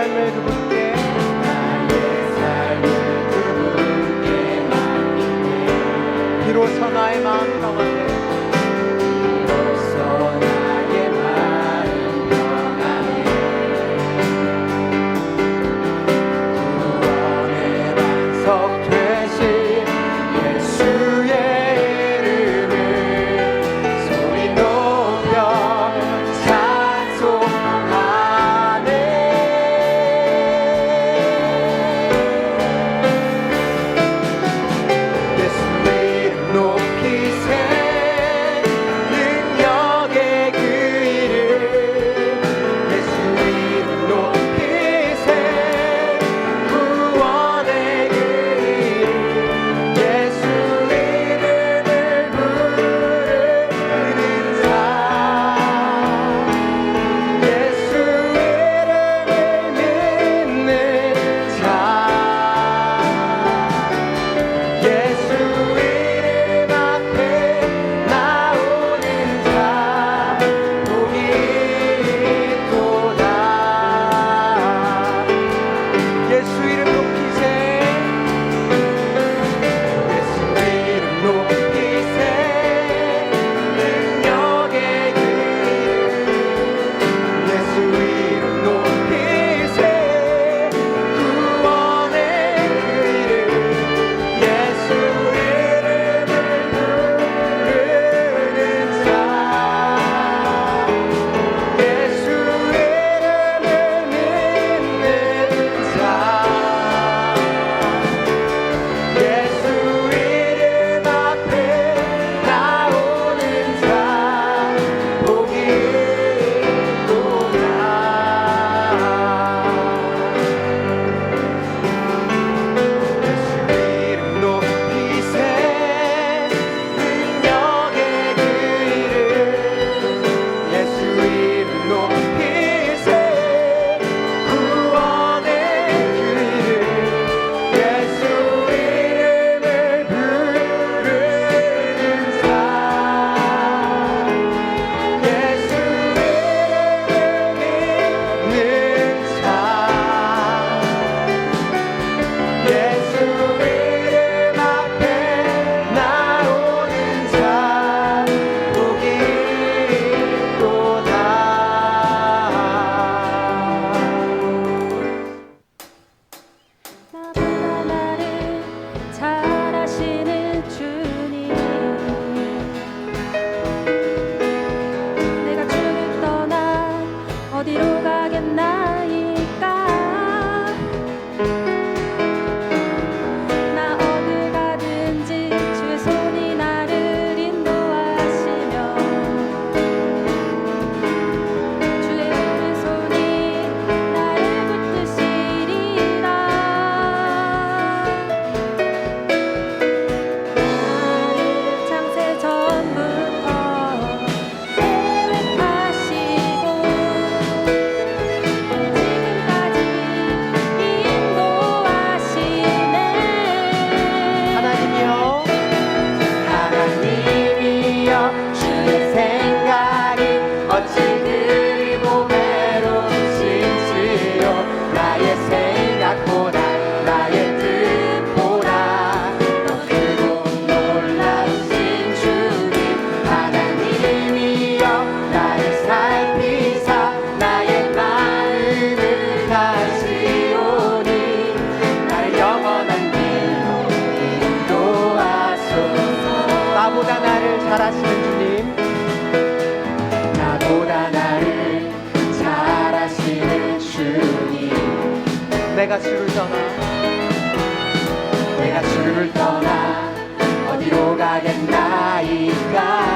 삶을 그분께 나의 삶을 그분께 맡기게. 비로소 나의 마음 내가 주를 떠나. 내가 주를 떠나 어디로 가겠나이까?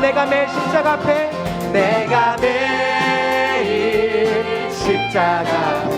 내가 매일 십자가 앞에? 내가 매일 십자가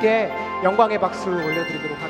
하나님께 영광의 박수 올려드리도록 하겠습니다.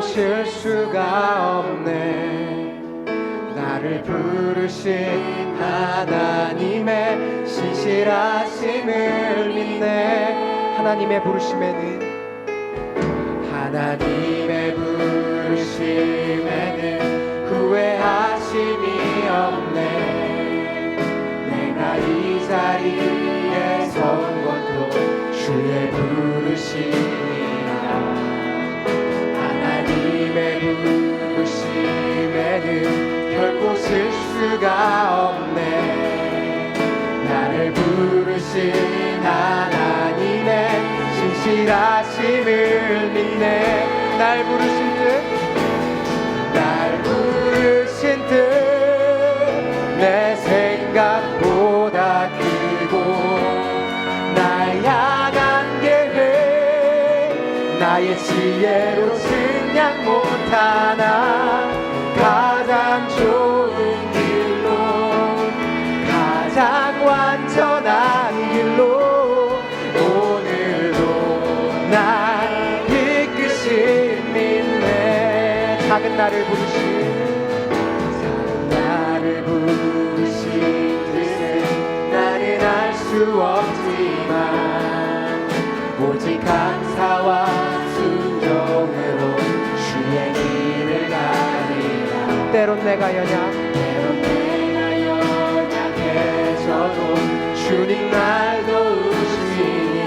오실 수가 없네. 나를 부르신 하나님의 신실하심을 믿네. 하나님의 부르심에는 하나님의 부르심에는 후회하심이 없네. 내가 이 자리에 선 것도 주의 부르심. 멈출 수가 없네. 나를 부르신 하나님의 신실하심을 믿네. 날 부르신 뜻 날 부르신 듯내 생각보다 크고 날 향한 계획. 나의 지혜로 승량 못하나 나를 부르신 나를 부르신 뜻은 나는 알 수 없지만 오직 감사와 순종으로 주의 길을 가리라. 때론 내가 연약 때론 내가 연약해져도 주님 날 도우시니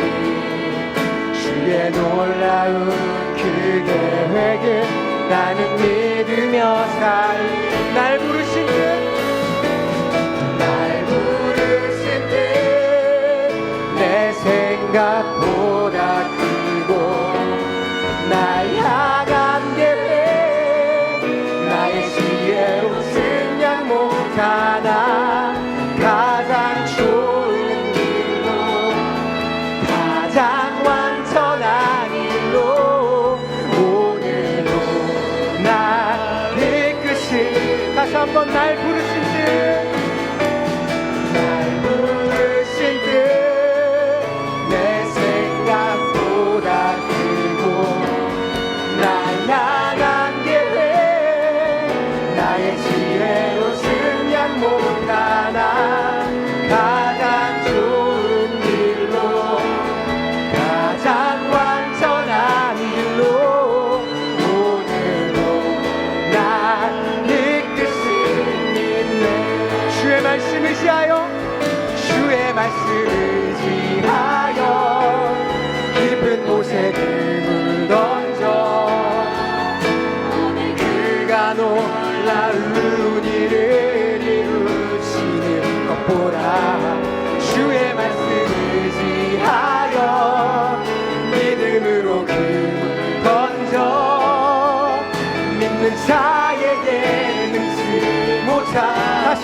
주의 놀라운 그 계획을 나는 믿으며 살리 날 부르신 듯. 날 부르신 듯 내 생각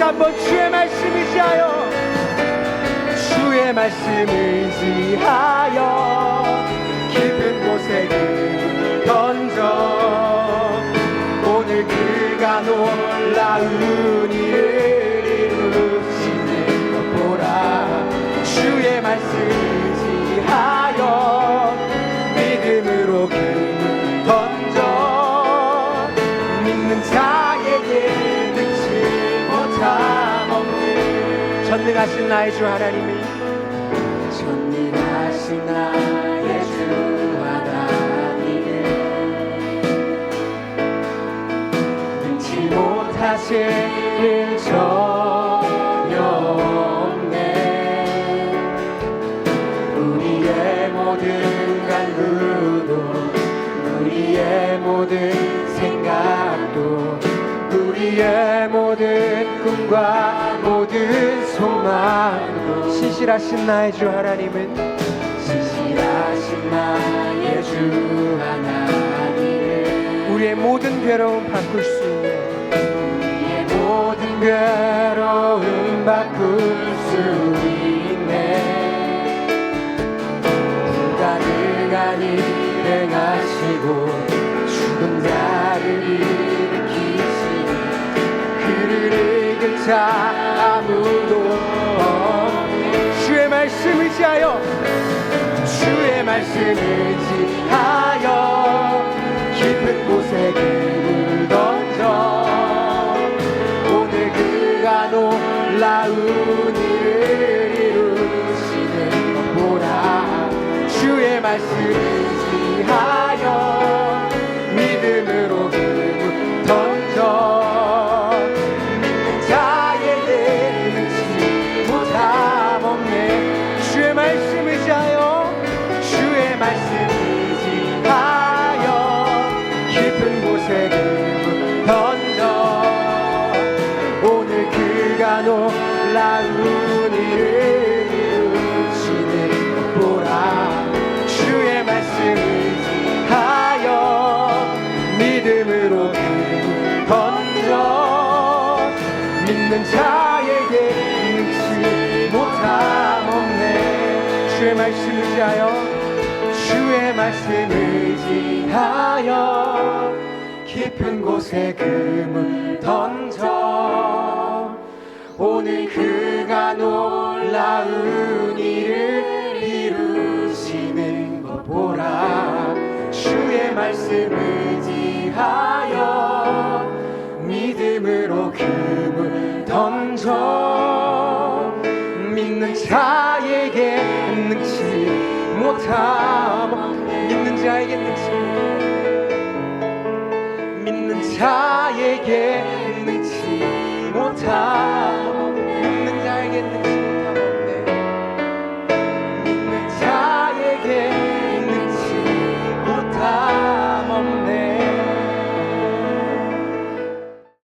한번 주의 말씀 의지하여. 주의 말씀을 지하여. 깊은 곳에 금을 던져. 오늘 그가 놀라운 일 없는 전능하신 나의 주 하나님이 모든 꿈과 모든 소망도 신실하신 나의 주 하나님은 신실하신 나의 주 하나님을 우리의 모든 괴로움 바꿀 수 있는 우리의 모든 괴로움 바꿀 수 있네 자 아무도 주의 말씀 의지하여 주의 말씀을 지하여 놀라운 일을 이루시는 것 보라 주의 말씀을 지하여 믿음으로 금을 던져 믿는 자에게 능치 못함 없네. 주의 말씀을 지하여 깊은 곳에 금을 던져 오늘 그가 놀라운 일을 이루시는 것 보라. 주의 말씀 의지하여 믿음으로 금을 던져. 믿는 자에게 능치 못함. 믿는 자에게 능치. 믿는 자에게 능치 못함.